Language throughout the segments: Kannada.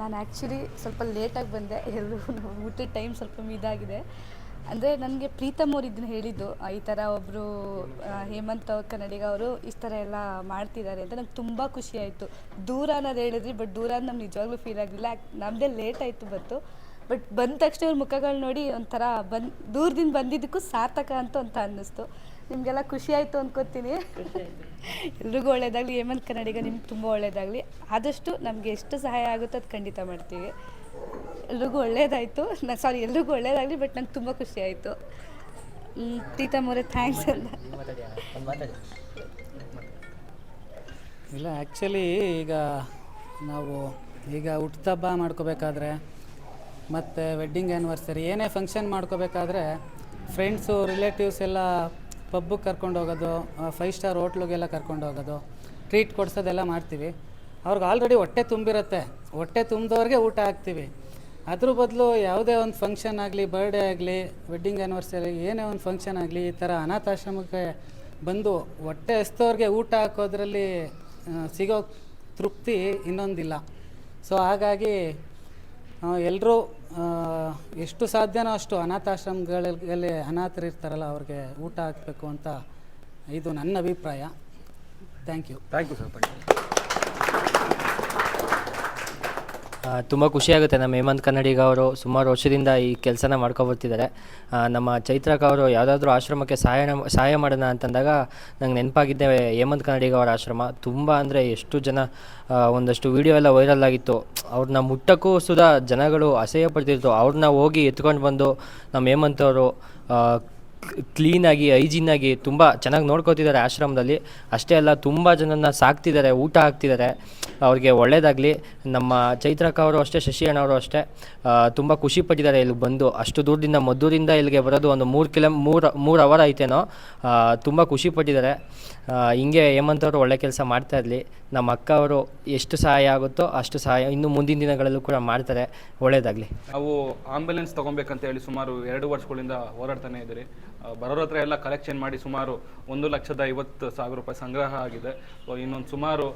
ನಾನು ಆ್ಯಕ್ಚುಲಿ ಸ್ವಲ್ಪ ಲೇಟಾಗಿ ಬಂದೆ. ಎಲ್ಲರೂ ಊಟದ ಟೈಮ್ ಸ್ವಲ್ಪ ಇದಾಗಿದೆ ಅಂದರೆ ನನಗೆ ಪ್ರೀತಮ್ ಅವ್ರು ಇದನ್ನ ಹೇಳಿದ್ದು ಈ ಥರ ಒಬ್ಬರು ಹೇಮಂತ್ ಅವ್ರ ಕನ್ನಡಿಗ ಅವರು ಈ ಥರ ಎಲ್ಲ ಮಾಡ್ತಿದ್ದಾರೆ ಅಂತ ನಂಗೆ ತುಂಬ ಖುಷಿ ಆಯಿತು. ದೂರ ಅನ್ನೋದು ಹೇಳಿದ್ರಿ ಬಟ್ ದೂರ ನಮ್ಗೆ ನಿಜವಾಗ್ಲೂ ಫೀಲ್ ಆಗಲಿಲ್ಲ. ನಮ್ಮದೇ ಲೇಟ್ ಆಯಿತು ಬಂತು. ಬಟ್ ಬಂದ ತಕ್ಷಣ ಅವ್ರ ಮುಖಗಳು ನೋಡಿ ಒಂಥರ ಬಂದು, ದೂರದಿಂದ ಬಂದಿದ್ದಕ್ಕೂ ಸಾರ್ಥಕ ಅಂತ ಅಂತ ಅನ್ನಿಸ್ತು. ನಿಮಗೆಲ್ಲ ಖುಷಿ ಆಯಿತು ಅನ್ಕೋತೀನಿ. ಎಲ್ರಿಗೂ ಒಳ್ಳೇದಾಗಲಿ. ಹೇಮಂತ್ ಕನ್ನಡಿಗ ನಿಮ್ಗೆ ತುಂಬ ಒಳ್ಳೇದಾಗಲಿ. ಆದಷ್ಟು ನಮಗೆ ಎಷ್ಟು ಸಹಾಯ ಆಗುತ್ತೋ ಅದು ಖಂಡಿತ ಮಾಡ್ತೀವಿ. ಎಲ್ರಿಗೂ ಒಳ್ಳೇದಾಯಿತು. ನಾ ಸಾರಿ ಎಲ್ರಿಗೂ ಒಳ್ಳೇದಾಗಲಿ ಬಟ್ ನಂಗೆ ತುಂಬ ಖುಷಿ ಆಯಿತು. ಪ್ರೀತಮ್ ಅವರೇ ಥ್ಯಾಂಕ್ಸ್ ಅಂತ. ಇಲ್ಲ ಆ್ಯಕ್ಚುಲಿ ಈಗ ನಾವು ಈಗ ಹುಟ್ಟುಹಬ್ಬ ಮಾಡ್ಕೋಬೇಕಾದ್ರೆ ಮತ್ತು ವೆಡ್ಡಿಂಗ್ ಆ್ಯನಿವರ್ಸರಿ ಏನೇ ಫಂಕ್ಷನ್ ಮಾಡ್ಕೋಬೇಕಾದ್ರೆ ಫ್ರೆಂಡ್ಸು ರಿಲೇಟಿವ್ಸ್ ಎಲ್ಲ ಪಬ್ಬಿಗೆ ಕರ್ಕೊಂಡು ಹೋಗೋದು ಫೈವ್ ಸ್ಟಾರ್ ಹೋಟ್ಲಿಗೆಲ್ಲ ಕರ್ಕೊಂಡು ಹೋಗೋದು ಟ್ರೀಟ್ ಕೊಡ್ಸೋದೆಲ್ಲ ಮಾಡ್ತೀವಿ. ಅವ್ರಿಗೆ ಆಲ್ರೆಡಿ ಹೊಟ್ಟೆ ತುಂಬಿರುತ್ತೆ. ಹೊಟ್ಟೆ ತುಂಬಿದವ್ರಿಗೆ ಊಟ ಹಾಕ್ತೀವಿ. ಅದ್ರ ಬದಲು ಯಾವುದೇ ಒಂದು ಫಂಕ್ಷನ್ ಆಗಲಿ ಬರ್ಡೇ ಆಗಲಿ ವೆಡ್ಡಿಂಗ್ ಆ್ಯನಿವರ್ಸರಿ ಏನೇ ಒಂದು ಫಂಕ್ಷನ್ ಆಗಲಿ, ಈ ಥರ ಅನಾಥಾಶ್ರಮಕ್ಕೆ ಬಂದು ಹೊಟ್ಟೆ ಹಸ್ತವ್ರಿಗೆ ಊಟ ಹಾಕೋದ್ರಲ್ಲಿ ಸಿಗೋ ತೃಪ್ತಿ ಇನ್ನೊಂದಿಲ್ಲ. ಸೊ ಹಾಗಾಗಿ ಎಲ್ಲರೂ ಎಷ್ಟು ಸಾಧ್ಯನೋ ಅಷ್ಟು ಅನಾಥಾಶ್ರಮಗಳಲ್ಲಿ ಅನಾಥರು ಇರ್ತಾರಲ್ಲ ಅವ್ರಿಗೆ ಊಟ ಹಾಕಬೇಕು ಅಂತ ಇದು ನನ್ನ ಅಭಿಪ್ರಾಯ. Thank you thank you sir thank you ತುಂಬ ಖುಷಿಯಾಗುತ್ತೆ ನಮ್ಮ ಹೇಮಂತ್ ಕನ್ನಡಿಗ ಅವರು ಸುಮಾರು ವರ್ಷದಿಂದ ಈ ಕೆಲಸನ ಮಾಡ್ಕೊಬರ್ತಿದ್ದಾರೆ ನಮ್ಮ ಚೈತ್ರಕ ಅವರು ಯಾವುದಾದ್ರೂ ಆಶ್ರಮಕ್ಕೆ ಸಹಾಯ ಸಹಾಯ ಮಾಡೋಣ ಅಂತಂದಾಗ ನಂಗೆ ನೆನಪಾಗಿದ್ದೆ ಹೇಮಂತ್ ಕನ್ನಡಿಗ ಅವರ ಆಶ್ರಮ. ತುಂಬ ಅಂದರೆ ಎಷ್ಟು ಜನ ಒಂದಷ್ಟು ವಿಡಿಯೋ ಎಲ್ಲ ವೈರಲ್ ಆಗಿತ್ತು. ಅವ್ರನ್ನ ಮುಟ್ಟಕ್ಕೂ ಸುಧಾ ಜನಗಳು ಅಸಹ್ಯ ಪಡ್ತಿರ್ತು ಅವ್ರನ್ನ ಹೋಗಿ ಎತ್ಕೊಂಡು ಬಂದು ನಮ್ಮ ಹೇಮಂತ್ ಅವರು ಕ್ಲೀನಾಗಿ ಹೈಜೀನಾಗಿ ತುಂಬ ಚೆನ್ನಾಗಿ ನೋಡ್ಕೋತಿದ್ದಾರೆ ಆಶ್ರಮದಲ್ಲಿ. ಅಷ್ಟೇ ಅಲ್ಲ, ತುಂಬ ಜನನ ಸಾಕ್ತಿದ್ದಾರೆ, ಊಟ ಹಾಕ್ತಿದ್ದಾರೆ. ಅವ್ರಿಗೆ ಒಳ್ಳೆಯದಾಗಲಿ ನಮ್ಮ ಚೈತ್ರಕ್ಕ ಅವರು ಅಷ್ಟೇ ಶಶಿ ಅಣ್ಣವರು ಅಷ್ಟೇ ತುಂಬ ಖುಷಿ ಪಟ್ಟಿದ್ದಾರೆ ಇಲ್ಲಿಗೆ ಬಂದು. ಅಷ್ಟು ದೂರದಿಂದ ಮದ್ದೂರಿಂದ ಇಲ್ಲಿಗೆ ಬರೋದು ಒಂದು ಮೂರು ಕಿಲೋ, ಮೂರು ಮೂರು ಅವರ್ ಐತೇನೋ ತುಂಬ ಖುಷಿ ಪಟ್ಟಿದ್ದಾರೆ. ಹಿಂಗೆ ಹೇಮಂತ್ ಅವರು ಒಳ್ಳೆ ಕೆಲಸ ಮಾಡ್ತಾ ಇರಲಿ. ನಮ್ಮ ಅಕ್ಕ ಅವರು ಎಷ್ಟು ಸಹಾಯ ಆಗುತ್ತೋ ಅಷ್ಟು ಸಹಾಯ ಇನ್ನು ಮುಂದಿನ ದಿನಗಳಲ್ಲೂ ಕೂಡ ಮಾಡ್ತಾರೆ. ಒಳ್ಳೆಯದಾಗಲಿ ನಾವು ಆಂಬ್ಯುಲೆನ್ಸ್ ತೊಗೊಬೇಕಂತ ಹೇಳಿ ಸುಮಾರು ಎರಡು ವರ್ಷಗಳಿಂದ ಹೋರಾಡ್ತಾನೆ ಇದ್ದೀರಿ. ಬರೋರ ಹತ್ರ ಎಲ್ಲ ಕಲೆಕ್ಷನ್ ಮಾಡಿ ಸುಮಾರು ಒಂದು ಲಕ್ಷದ ಐವತ್ತು ಸಾವಿರ ರೂಪಾಯಿ ಸಂಗ್ರಹ ಆಗಿದೆ. ಸೊ ಇನ್ನೊಂದು ಸುಮಾರು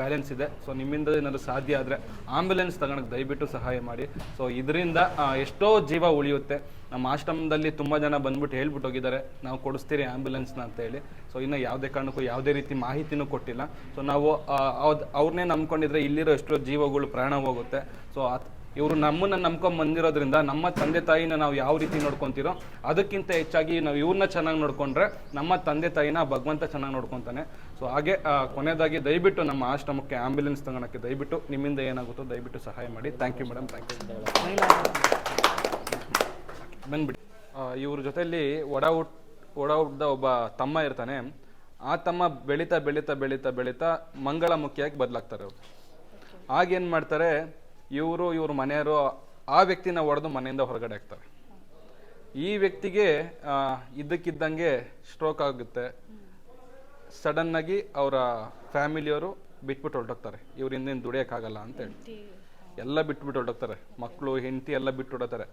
ಬ್ಯಾಲೆನ್ಸ್ ಇದೆ. ಸೊ ನಿಮ್ಮಿಂದ ಏನಾದರೂ ಸಾಧ್ಯ ಆದರೆ ಆಂಬ್ಯುಲೆನ್ಸ್ ತಗೊಳಕ್ಕೆ ದಯವಿಟ್ಟು ಸಹಾಯ ಮಾಡಿ. ಸೊ ಇದರಿಂದ ಎಷ್ಟೋ ಜೀವ ಉಳಿಯುತ್ತೆ. ನಮ್ಮ ಆಶ್ರಮದಲ್ಲಿ ತುಂಬ ಜನ ಬಂದ್ಬಿಟ್ಟು ಹೇಳ್ಬಿಟ್ಟು ಹೋಗಿದ್ದಾರೆ. ನಾವು ಕೊಡಿಸ್ತೀರಿ ಆ್ಯಂಬುಲೆನ್ಸ್ನ ಅಂತ ಹೇಳಿ. ಸೊ ಇನ್ನು ಯಾವುದೇ ಕಾರಣಕ್ಕೂ ಯಾವುದೇ ರೀತಿ ಮಾಹಿತಿನೂ ಕೊಟ್ಟಿಲ್ಲ. ಸೊ ನಾವು ಅವ್ರನ್ನೇ ನಂಬ್ಕೊಂಡಿದ್ರೆ ಇಲ್ಲಿರೋ ಎಷ್ಟೋ ಜೀವಗಳು ಪ್ರಾಣ ಹೋಗುತ್ತೆ. ಸೊ ಇವರು ನಮ್ಮನ್ನ ನಂಬ್ಕೊಂಡ್ ಬಂದಿರೋದ್ರಿಂದ ನಮ್ಮ ತಂದೆ ತಾಯಿನ ನಾವು ಯಾವ ರೀತಿ ನೋಡ್ಕೊಂತೀರೋ ಅದಕ್ಕಿಂತ ಹೆಚ್ಚಾಗಿ ನಾವು ಇವ್ರನ್ನ ಚೆನ್ನಾಗಿ ನೋಡ್ಕೊಂಡ್ರೆ ನಮ್ಮ ತಂದೆ ತಾಯಿನ ಭಗವಂತ ಚೆನ್ನಾಗಿ ನೋಡ್ಕೊತಾನೆ. ಸೊ ಹಾಗೆ ಕೊನೆಯದಾಗಿ ದಯವಿಟ್ಟು ನಮ್ಮ ಆಶ್ರಮಕ್ಕೆ ಆಂಬ್ಯುಲೆನ್ಸ್ ತಗೊಳಕ್ಕೆ ದಯವಿಟ್ಟು ನಿಮ್ಮಿಂದ ಏನಾಗುತ್ತೋ ದಯವಿಟ್ಟು ಸಹಾಯ ಮಾಡಿ. Thank you madam thank you ಬಂದ್ಬಿಡಿ. ಇವ್ರ ಜೊತೆಯಲ್ಲಿ ಒಡ ಹುಟ್ ಒಡ ಹುಟ್ಟಿದ ಒಬ್ಬ ತಮ್ಮ ಇರ್ತಾನೆ. ಆ ತಮ್ಮ ಬೆಳೀತಾ ಬೆಳೀತಾ ಬೆಳೀತಾ ಬೆಳೀತಾ ಮಂಗಳಮುಖಿಯಾಗಿ ಬದಲಾಗ್ತಾರೆ ಅವರು. ಆಗೇನು ಮಾಡ್ತಾರೆ ಇವರು, ಇವ್ರ ಮನೆಯವರು ಆ ವ್ಯಕ್ತಿನ ಹೊಡೆದು ಮನೆಯಿಂದ ಹೊರಗಡೆ ಹಾಕ್ತಾರೆ ಈ ವ್ಯಕ್ತಿಗೆ ಇದ್ದಕ್ಕಿದ್ದಂಗೆ ಸ್ಟ್ರೋಕ್ ಆಗುತ್ತೆ. ಸಡನ್ ಆಗಿ ಅವರ ಫ್ಯಾಮಿಲಿಯವರು ಬಿಟ್ಬಿಟ್ಟು ಹೊರಟೋಗ್ತಾರೆ. ಇವ್ರ ಹಿಂದಿನ ದುಡಿಯೋಕ್ಕಾಗಲ್ಲ ಅಂತ ಹೇಳಿ ಎಲ್ಲ ಬಿಟ್ಬಿಟ್ಟು ಹೊರಟೋಗ್ತಾರೆ. ಮಕ್ಕಳು ಹೆಂಡತಿ ಎಲ್ಲ ಬಿಟ್ಟು ಹೊಡತಾರೆ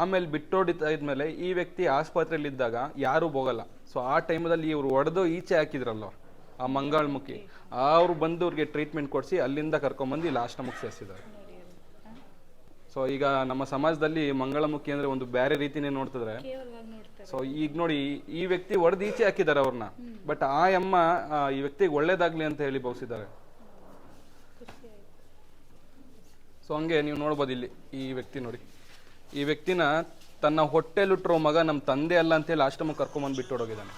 ಆಮೇಲೆ ಬಿಟ್ಟೋಡಿತಾ ಇದ್ಮೇಲೆ ಈ ವ್ಯಕ್ತಿ ಆಸ್ಪತ್ರೆಯಲ್ಲಿ ಇದ್ದಾಗ ಯಾರೂ ಹೋಗಲ್ಲ. ಸೊ ಆ ಟೈಮಲ್ಲಿ ಇವ್ರು ಹೊಡೆದು ಈಚೆ ಹಾಕಿದ್ರಲ್ಲ ಆ ಮಂಗಳಮುಖಿ. ಅವ್ರು ಬಂದು ಅವ್ರಿಗೆ ಟ್ರೀಟ್ಮೆಂಟ್ ಕೊಡಿಸಿ ಅಲ್ಲಿಂದ ಕರ್ಕೊಂಬಂದು ಇಲ್ಲಿ ಆಶ್ರಮಕ್ಕೆ ಸೇರಿಸಿದ್ದಾರೆ. ಸೊ ಈಗ ನಮ್ಮ ಸಮಾಜದಲ್ಲಿ ಮಂಗಳಮುಖಿ ಅಂದ್ರೆ ಒಂದು ಬೇರೆ ರೀತಿನೇ ನೋಡ್ತಿದ್ರೆ. ಸೊ ಈಗ ನೋಡಿ ಈ ವ್ಯಕ್ತಿ ಹೊಡೆದು ಈಚೆ ಹಾಕಿದ್ದಾರೆ ಅವ್ರನ್ನ. ಬಟ್ ಆ ಅಮ್ಮ ಈ ವ್ಯಕ್ತಿಗೆ ಒಳ್ಳೇದಾಗ್ಲಿ ಅಂತ ಹೇಳಿ ಭಾವಿಸಿದ್ದಾರೆ ಸೊ ಹಂಗೆ ನೀವು ನೋಡ್ಬೋದು ಇಲ್ಲಿ ಈ ವ್ಯಕ್ತಿ ನೋಡಿ. ಈ ವ್ಯಕ್ತಿನ ತನ್ನ ಹೊಟ್ಟೆಲಿಟ್ಟಿರೋ ಮಗ ನಮ್ಮ ತಂದೆ ಅಲ್ಲ ಅಂತೇಳಿ ಆಶ್ರಮಕ್ಕೆ ಕರ್ಕೊಂಬಂದು ಬಿಟ್ಟು ಹೋಗಿದ್ದಾನೆ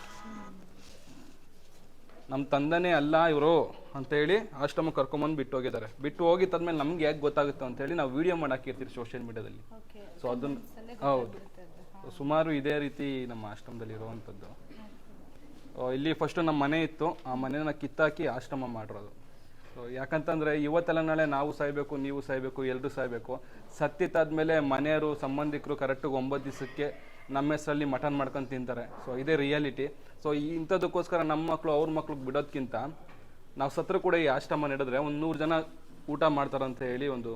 ನಮ್ಮ ತಂದೆನೇ ಅಲ್ಲ ಇವರು ಅಂತೇಳಿ ಆಶ್ರಮಕ್ಕೆ ಕರ್ಕೊಂಬಂದು ಬಿಟ್ಟು ಹೋಗಿದ್ದಾರೆ. ಬಿಟ್ಟು ಹೋಗಿ ಹೋಗಿದ್ದಾದ್ಮೇಲೆ ನಮ್ಗೆ ಯಾಕೆ ಗೊತ್ತಾಗುತ್ತೆ ಅಂತೇಳಿ ನಾವು ವಿಡಿಯೋ ಮಾಡಿ ಹಾಕಿರ್ತೀವಿ ಸೋಷಿಯಲ್ ಮೀಡಿಯಾದಲ್ಲಿ ಸೊ ಅದನ್ನ ಹೌದು. ಸುಮಾರು ಇದೇ ರೀತಿ ನಮ್ಮ ಆಶ್ರಮದಲ್ಲಿ ಇರುವಂಥದ್ದು. ಇಲ್ಲಿ ಫಸ್ಟು ನಮ್ಮ ಮನೆ ಇತ್ತು. ಆ ಮನೆನ ಕಿತ್ತಾಕಿ ಆಶ್ರಮ ಮಾಡಿರೋದು. ಸೊ ಯಾಕಂತಂದ್ರೆ ಇವತ್ತೆಲ್ಲ ನಾಳೆ ನಾವು ಸಾಯ್ಬೇಕು ನೀವು ಸಾಯ್ಬೇಕು ಎಲ್ಲರೂ ಸಾಯ್ಬೇಕು. ಸತ್ತಿತ್ತಾದ್ಮೇಲೆ ಮನೆಯವರು ಸಂಬಂಧಿಕರು ಕರೆಕ್ಟಾಗಿ ಒಂಬತ್ತು ದಿವಸಕ್ಕೆ ನಮ್ಮ ಹೆಸರಲ್ಲಿ ಮಟನ್ ಮಾಡ್ಕೊಂಡು ತಿಂತಾರೆ. ಸೊ ಇದೇ ರಿಯಾಲಿಟಿ ಸೊ ಇಂಥದಕ್ಕೋಸ್ಕರ ನಮ್ಮ ಮಕ್ಕಳು ಅವ್ರ ಮಕ್ಳು ಬಿಡೋದ್ಕಿಂತ ನಾವು ಸತ್ರ ಕೂಡ ಈ ಆಶ್ರಮ ನಡೆದ್ರೆ ಒಂದು ನೂರು ಜನ ಊಟ ಮಾಡ್ತಾರಂತ ಹೇಳಿ ಒಂದು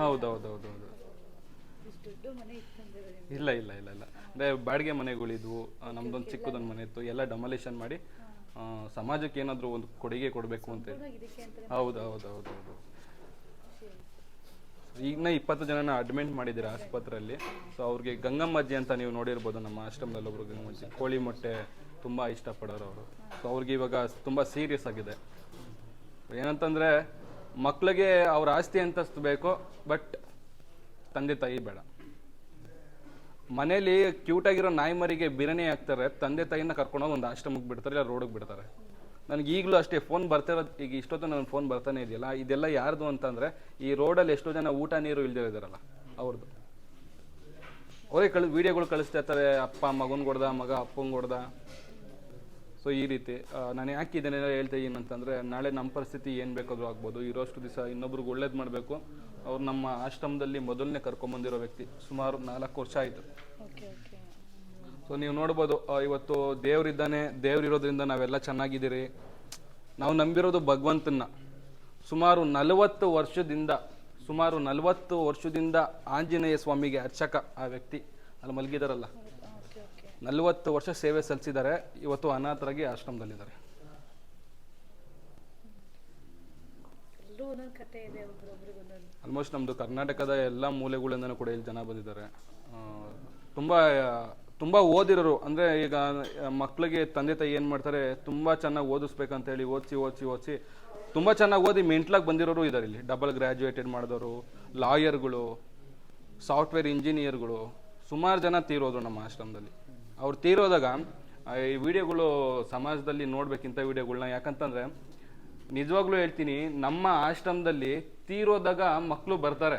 ಹೌದೌದೌದು ಇಲ್ಲ ಇಲ್ಲ ಇಲ್ಲ ಇಲ್ಲ. ಅಂದರೆ ಬಾಡಿಗೆ ಮನೆಗಳಿದ್ವು ನಮ್ದೊಂದು ಚಿಕ್ಕದೊಂದು ಮನೆ ಇತ್ತು ಎಲ್ಲ ಡಮಲೇಷನ್ ಮಾಡಿ ಸಮಾಜಕ್ಕೆ ಏನಾದರೂ ಒಂದು ಕೊಡುಗೆ ಕೊಡಬೇಕು ಅಂತ ಹೌದು ಹೌದು ಹೌದು ಹೌದು ಈಗಿನ ಇಪ್ಪತ್ತು ಜನನ ಅಡ್ಮಿಟ್ ಮಾಡಿದ್ದೀರಾ ಆಸ್ಪತ್ರೆಯಲ್ಲಿ? ಸೊ ಅವ್ರಿಗೆ ಗಂಗಮ್ಮಜ್ಜಿ ಅಂತ ನೀವು ನೋಡಿರ್ಬೋದು, ನಮ್ಮ ಆಶ್ರಮದಲ್ಲಿ ಒಬ್ಬರು ಗಂಗಮ್ಮಜ್ಜಿ ಕೋಳಿ ಮೊಟ್ಟೆ ತುಂಬ ಇಷ್ಟಪಡೋರು ಅವರು. ಸೊ ಅವ್ರಿಗೆ ಇವಾಗ ತುಂಬ ಸೀರಿಯಸ್ ಆಗಿದೆ. ಏನಂತಂದರೆ ಮಕ್ಕಳಿಗೆ ಅವ್ರ ಆಸ್ತಿ ಅಂತಸ್ತು ಬೇಕು ಬಟ್ ತಂದೆ ತಾಯಿ ಬೇಡ. ಮನೇಲಿ ಕ್ಯೂಟಾಗಿರೋ ನಾಯಿ ಮರಿಗೆ ಬಿರಿಯಾನಿ ಹಾಕ್ತಾರೆ, ತಂದೆ ತಾಯಿನ ಕರ್ಕೊಂಡೋಗಿ ಒಂದು ಆಶ್ರಮಕ್ಕೆ ಬಿಡ್ತಾರೆ, ಇಲ್ಲ ರೋಡಿಗೆ ಬಿಡ್ತಾರೆ. ನನಗೆ ಈಗಲೂ ಅಷ್ಟೇ ಫೋನ್ ಬರ್ತಿರೋದು ಈಗ ಇಷ್ಟೊತ್ತು ನನ್ನ ಫೋನ್ ಬರ್ತಾನೆ ಇದೆಯಲ್ಲ, ಇದೆಲ್ಲ ಯಾರ್ದು ಅಂತಂದರೆ ಈ ರೋಡಲ್ಲಿ ಎಷ್ಟೋ ಜನ ಊಟ ನೀರು ಇಲ್ದಿರಿದಾರಲ್ಲ ಅವ್ರದ್ದು ಅವರೇ ಕಳ್ ವಿಡಿಯೋಗಳು ಕಳಿಸ್ತಾ ಇರ್ತಾರೆ ಅಪ್ಪ ಮಗನ್ ಕೊಡ್ದ, ಮಗ ಅಪ್ಪಂಗೆ ಕೊಡ್ದ. ಸೊ ಈ ರೀತಿ ನಾನು ಯಾಕೆ ಇದನ್ನೆಲ್ಲ ಹೇಳ್ತಾ ಇದ್ದೀನಿ ನಾಳೆ ನಮ್ಮ ಪರಿಸ್ಥಿತಿ ಏನು ಬೇಕಾದರೂ ಆಗ್ಬೋದು. ಇರೋಷ್ಟು ದಿವಸ ಇನ್ನೊಬ್ರಿಗೆ ಒಳ್ಳೇದು ಮಾಡಬೇಕು. ಅವ್ರು ನಮ್ಮ ಆಶ್ರಮದಲ್ಲಿ ಮೊದಲನೇ ಕರ್ಕೊಂಬಂದಿರೋ ವ್ಯಕ್ತಿ ಸುಮಾರು ನಾಲ್ಕು ವರ್ಷ ಆಯಿತು. ಸೊ ನೀವು ನೋಡ್ಬೋದು ಇವತ್ತು ದೇವರಿದ್ದಾನೆ ದೇವರಿರೋದ್ರಿಂದ ನಾವೆಲ್ಲ ಚೆನ್ನಾಗಿದ್ದೀರಿ. ನಾವು ನಂಬಿರೋದು ಭಗವಂತನ ಸುಮಾರು ನಲವತ್ತು ವರ್ಷದಿಂದ ಸುಮಾರು ನಲವತ್ತು ವರ್ಷದಿಂದ ಆಂಜನೇಯ ಸ್ವಾಮಿಗೆ ಅರ್ಚಕ ಆ ವ್ಯಕ್ತಿ. ಅಲ್ಲಿ ಮಲಗಿದಾರಲ್ಲ. ನಲವತ್ತು ವರ್ಷ ಸೇವೆ ಸಲ್ಲಿಸಿದ್ದಾರೆ. ಇವತ್ತು ಅನಾಥರಾಗಿ ಆಶ್ರಮದಲ್ಲಿದ್ದಾರೆ. ಆಲ್ಮೋಸ್ಟ್ ನಮ್ಮದು ಕರ್ನಾಟಕದ ಎಲ್ಲ ಮೂಲೆಗಳಿಂದನೂ ಕೂಡ ಇಲ್ಲಿ ಜನ ಬಂದಿದ್ದಾರೆ. ತುಂಬ ತುಂಬ ಓದಿರೋರು, ಅಂದರೆ ಈಗ ಮಕ್ಕಳಿಗೆ ತಂದೆ ತಾಯಿ ಏನು ಮಾಡ್ತಾರೆ, ತುಂಬ ಚೆನ್ನಾಗಿ ಓದಿಸ್ಬೇಕಂತ ಹೇಳಿ ಓದಿಸಿ ಓದಿಸಿ ಓದಿಸಿ, ತುಂಬ ಚೆನ್ನಾಗಿ ಓದಿ ಮೆಂಟ್ಲಾಗಿ ಬಂದಿರೋರು ಇದ್ದಾರೆ ಇಲ್ಲಿ. ಡಬಲ್ ಗ್ರ್ಯಾಜುಯೇಟೆಡ್ ಮಾಡಿದವರು ಲಾಯರ್ಗಳು, ಸಾಫ್ಟ್ವೇರ್ ಇಂಜಿನಿಯರ್ಗಳು, ಸುಮಾರು ಜನ ತೀರೋದ್ರು ನಮ್ಮ ಆಶ್ರಮದಲ್ಲಿ. ಅವ್ರು ತೀರೋದಾಗ ಈ ವಿಡಿಯೋಗಳು ಸಮಾಜದಲ್ಲಿ ನೋಡ್ಬೇಕಿಂತ ವಿಡಿಯೋಗಳನ್ನ ಯಾಕಂತಂದ್ರೆ, ನಿಜವಾಗ್ಲೂ ಹೇಳ್ತೀನಿ, ನಮ್ಮ ಆಶ್ರಮದಲ್ಲಿ ತೀರೋದಾಗ ಮಕ್ಕಳು ಬರ್ತಾರೆ.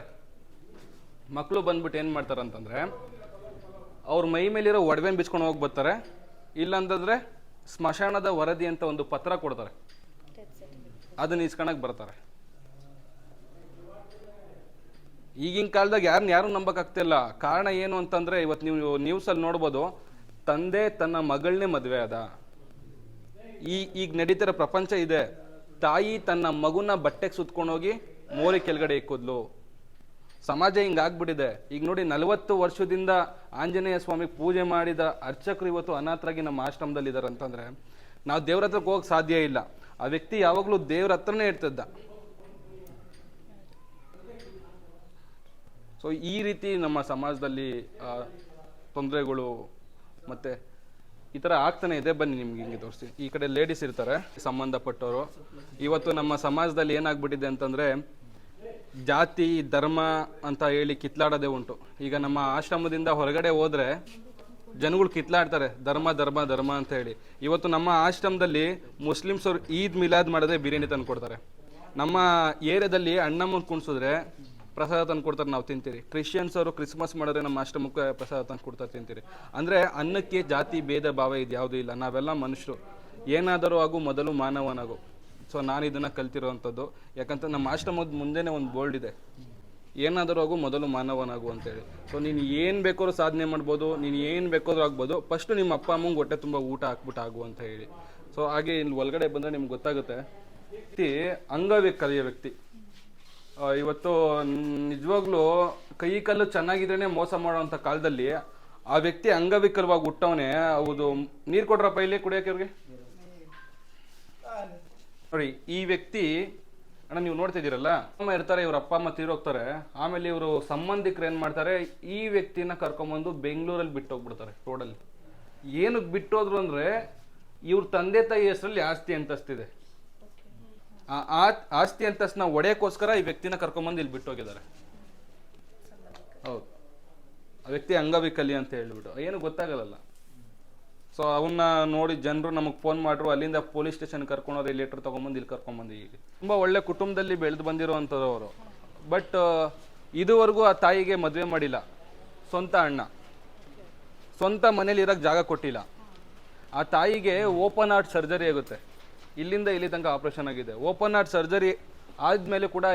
ಮಕ್ಕಳು ಬಂದ್ಬಿಟ್ಟು ಏನು ಮಾಡ್ತಾರೆ ಅಂತಂದ್ರೆ ಅವ್ರ ಮೈ ಮೇಲಿರೋ ಒಡವೆನ ಬಿಚ್ಕೊಂಡು ಹೋಗಿ ಬರ್ತಾರೆ. ಇಲ್ಲಾಂತಂದ್ರೆ ಸ್ಮಶಾನದ ವರದಿ ಅಂತ ಒಂದು ಪತ್ರ ಕೊಡ್ತಾರೆ. ಅದನ್ನ ಇಸ್ಕೊಳಕ್ ಬರ್ತಾರೆ. ಈಗಿನ ಕಾಲದಾಗ ಯಾರನ್ನ ಯಾರು ನಂಬಕ್ಕಾಗ್ತಿಲ್ಲ ಕಾರಣ ಏನು ಅಂತಂದ್ರೆ ಇವತ್ತು ನೀವು ನ್ಯೂಸಲ್ಲಿ ನೋಡ್ಬೋದು, ತಂದೆ ತನ್ನ ಮಗಳನ್ನೇ ಮದುವೆ ಅದ ಈ ಈಗ ನಡೀತಿರೋ ಪ್ರಪಂಚ ಇದೆ. ತಾಯಿ ತನ್ನ ಮಗುನ ಬಟ್ಟೆಗೆ ಸುತ್ಕೊಂಡೋಗಿ ಮೋರಿ ಕೆಳಗಡೆ ಇಕ್ಕಿದ್ಲು ಸಮಾಜ ಹಿಂಗಾಗ್ಬಿಟ್ಟಿದೆ. ಈಗ ನೋಡಿ ನಲವತ್ತು ವರ್ಷದಿಂದ ಆಂಜನೇಯ ಸ್ವಾಮಿ ಪೂಜೆ ಮಾಡಿದ ಅರ್ಚಕರು ಇವತ್ತು ಅನಾಥರಾಗಿ ನಮ್ಮ ಆಶ್ರಮದಲ್ಲಿ ಇದ್ದಾರೆ ಅಂತಂದ್ರೆ, ನಾವು ದೇವ್ರ ಹತ್ರಕ್ಕೆ ಹೋಗಕ್ಕೆ ಸಾಧ್ಯ ಇಲ್ಲ. ಆ ವ್ಯಕ್ತಿ ಯಾವಾಗಲೂ ದೇವ್ರ ಹತ್ರನೇ ಇರ್ತಿದ್ದ. ಸೊ ಈ ರೀತಿ ನಮ್ಮ ಸಮಾಜದಲ್ಲಿ ತೊಂದರೆಗಳು ಮತ್ತೆ ಈ ಥರ ಆಗ್ತಾನೆ ಇದೆ. ಬನ್ನಿ, ನಿಮ್ಗೆ ಹಿಂಗೆ ತೋರಿಸಿ ಈ ಕಡೆ ಲೇಡೀಸ್ ಇರ್ತಾರೆ, ಸಂಬಂಧಪಟ್ಟವರು. ಇವತ್ತು ನಮ್ಮ ಸಮಾಜದಲ್ಲಿ ಏನಾಗ್ಬಿಟ್ಟಿದೆ ಅಂತಂದ್ರೆ ಜಾತಿ, ಧರ್ಮ ಅಂತ ಹೇಳಿ ಕಿತ್ಲಾಡೋದೇ ಉಂಟು. ಈಗ ನಮ್ಮ ಆಶ್ರಮದಿಂದ ಹೊರಗಡೆ ಹೋದ್ರೆ ಜನಗಳು ಕಿತ್ಲಾಡ್ತಾರೆ, ಧರ್ಮ ಧರ್ಮ ಧರ್ಮ ಅಂತ ಹೇಳಿ. ಇವತ್ತು ನಮ್ಮ ಆಶ್ರಮದಲ್ಲಿ ಮುಸ್ಲಿಮ್ಸ್ ಅವ್ರು ಈದ್ ಮಿಲಾದ್ ಮಾಡಿದ್ರೆ ಬಿರಿಯಾನಿ ತಂದು ಕೊಡ್ತಾರೆ. ನಮ್ಮ ಏರಿಯಾದಲ್ಲಿ ಅಣ್ಣಮ್ಮನ ಕುಣಿಸಿದ್ರೆ ಪ್ರಸಾದ ತಂದು ಕೊಡ್ತಾರೆ ನಾವು ತಿಂತೀರಿ. ಕ್ರಿಶ್ಚಿಯನ್ಸ್ ಅವರು ಕ್ರಿಸ್ಮಸ್ ಮಾಡಿದ್ರೆ ನಮ್ಮ ಆಶ್ರಮಕ್ಕೆ ಪ್ರಸಾದ ತಂದು ಕೊಡ್ತಾರೆ ತಿಂತೀರಿ. ಅಂದ್ರೆ ಅನ್ನಕ್ಕೆ ಜಾತಿ, ಭೇದ, ಭಾವ ಇದು ಯಾವುದೂ ಇಲ್ಲ. ನಾವೆಲ್ಲ ಮನುಷ್ಯರು. ಏನಾದರೂ ಆಗು ಮೊದಲು ಮಾನವನಾಗು. ಸೊ ನಾನು ಇದನ್ನ ಕಲ್ತಿರೋವಂಥದ್ದು. ಯಾಕಂತ ನಮ್ಮ ಆಶ್ರಮದ ಮುಂದೆನೇ ಒಂದು ಬೋರ್ಡ್ ಇದೆ. ಏನಾದರೂ ಆಗು ಮೊದಲು ಮಾನವನಾಗು ಅಂತೇಳಿ. ಸೊ ನೀನು ಏನು ಬೇಕಾದ್ರೂ ಸಾಧನೆ ಮಾಡ್ಬೋದು, ನೀನು ಏನು ಬೇಕಾದ್ರೂ ಆಗ್ಬೋದು. ಫಸ್ಟ್ ನಿಮ್ಮ ಅಪ್ಪ, ಅಮ್ಮಂಗೆ ಹೊಟ್ಟೆ ತುಂಬ ಊಟ ಹಾಕ್ಬಿಟ್ಟು ಆಗು ಅಂತ ಹೇಳಿ. ಸೊ ಹಾಗೆ ಇಲ್ಲಿ ಒಳಗಡೆ ಬಂದರೆ ನಿಮ್ಗೆ ಗೊತ್ತಾಗುತ್ತೆ. ವ್ಯಕ್ತಿ ಅಂಗವಿಕಲಿಯ ವ್ಯಕ್ತಿ. ಇವತ್ತು ನಿಜವಾಗ್ಲೂ ಕೈ ಕಲ್ಲು ಚೆನ್ನಾಗಿದ್ರೇ ಮೋಸ ಮಾಡೋವಂಥ ಕಾಲದಲ್ಲಿ ಆ ವ್ಯಕ್ತಿ ಅಂಗವಿಕಲವಾಗಿ ಹುಟ್ಟವನೇ. ಹೌದು. ನೀರು ಕೊಡ್ರಪ್ಪ ಇಲ್ಲಿ ಕುಡಿಯೋಕೆ ಅವ್ರಿಗೆ ನೋಡಿ, ಈ ವ್ಯಕ್ತಿ, ಅಣ್ಣ, ನೀವು ನೋಡ್ತಿದ್ದೀರಲ್ಲ ಅಮ್ಮ ಇರ್ತಾರೆ, ಇವ್ರ ಅಪ್ಪ, ಅಮ್ಮ ತೀರೋಗ್ತಾರೆ. ಆಮೇಲೆ ಇವರು ಸಂಬಂಧಿಕರು ಏನ್ ಮಾಡ್ತಾರೆ, ಈ ವ್ಯಕ್ತಿನ ಕರ್ಕೊಂಬಂದು ಬೆಂಗಳೂರಲ್ಲಿ ಬಿಟ್ಟು ಹೋಗ್ಬಿಡ್ತಾರೆ ರೋಡಲ್ಲಿ ಏನಕ್ಕೆ ಬಿಟ್ಟೋದ್ರು ಅಂದ್ರೆ, ಇವ್ರ ತಂದೆ ತಾಯಿ ಹೆಸರಲ್ಲಿ ಆಸ್ತಿ ಅಂತಸ್ತಿದೆ. ಆ- ಆಸ್ತಿ ಅಂತಸ್ತನ ಒಡೆಯಕ್ಕೋಸ್ಕರ ಈ ವ್ಯಕ್ತಿನ ಕರ್ಕೊಂಬಂದು ಇಲ್ಲಿ ಬಿಟ್ಟು ಹೋಗಿದ್ದಾರೆ ಹೌದು. ಆ ವ್ಯಕ್ತಿ ಅಂಗವಿಕಲಿ ಅಂತ ಹೇಳ್ಬಿಟ್ಟು, ಏನು ಗೊತ್ತಾಗಲ್ಲ ಸೊ ಅವನ್ನ ನೋಡಿ ಜನರು ನಮಗೆ ಫೋನ್ ಮಾಡ್ರು ಅಲ್ಲಿಂದ ಪೊಲೀಸ್ ಸ್ಟೇಷನ್ ಕರ್ಕೊಂಡೋದ್ರೆ ಲೆಟರ್ ತಗೊಂಬಂದು ಇಲ್ಲಿ ಕರ್ಕೊಂಬಂದು ಇಲ್ಲಿ. ತುಂಬ ಒಳ್ಳೆ ಕುಟುಂಬದಲ್ಲಿ ಬೆಳೆದು ಬಂದಿರುವಂಥವ್ರು ಬಟ್ ಇದುವರೆಗೂ ಆ ತಾಯಿಗೆ ಮದುವೆ ಮಾಡಿಲ್ಲ. ಸ್ವಂತ ಅಣ್ಣ. ಸ್ವಂತ ಮನೇಲಿ ಇರೋಕ್ಕೆ ಜಾಗ ಕೊಟ್ಟಿಲ್ಲ. ಆ ತಾಯಿಗೆ ಓಪನ್ ಹಾರ್ಟ್ ಸರ್ಜರಿ ಆಗುತ್ತೆ. ಇಲ್ಲಿಂದ ಇಲ್ಲಿ ತನಕ ಆಪರೇಷನ್ ಆಗಿದೆ. ಓಪನ್ ಹಾರ್ಟ್ ಸರ್ಜರಿ ಆದಮೇಲೆ ಕೂಡ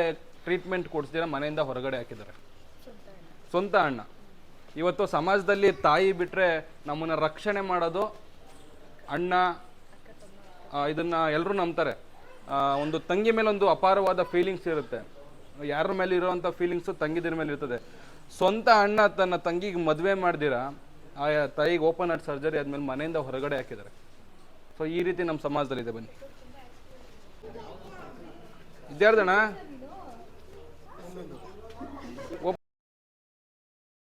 ಟ್ರೀಟ್ಮೆಂಟ್ ಕೊಡಿಸ್ದಿರ ಮನೆಯಿಂದ ಹೊರಗಡೆ ಹಾಕಿದ್ದಾರೆ. ಸ್ವಂತ ಅಣ್ಣ. ಇವತ್ತು ಸಮಾಜದಲ್ಲಿ ತಾಯಿ ಬಿಟ್ಟರೆ ನಮ್ಮನ್ನ ರಕ್ಷಣೆ ಮಾಡೋದು ಅಣ್ಣ ಇದನ್ನು ಎಲ್ಲರೂ ನಂಬ್ತಾರೆ. ಒಂದು ತಂಗಿ ಮೇಲೆ ಒಂದು ಅಪಾರವಾದ ಫೀಲಿಂಗ್ಸ್ ಇರುತ್ತೆ. ಯಾರ ಮೇಲೆ ಇರುವಂಥ ಫೀಲಿಂಗ್ಸು ತಂಗಿದಿರ ಮೇಲೆ ಇರ್ತದೆ. ಸ್ವಂತ ಅಣ್ಣ ತನ್ನ ತಂಗಿಗೆ ಮದುವೆ ಮಾಡ್ದಿರ ಆ ತಾಯಿಗೆ ಓಪನ್ ಹಾರ್ಟ್ ಸರ್ಜರಿ ಆದ್ಮೇಲೆ ಮನೆಯಿಂದ ಹೊರಗಡೆ ಹಾಕಿದ್ದಾರೆ. ಸೊ ಈ ರೀತಿ ನಮ್ಮ ಸಮಾಜದಲ್ಲಿದೆ ಬನ್ನಿ. ಇದ್ಯಾರ್ದಣ್ಣ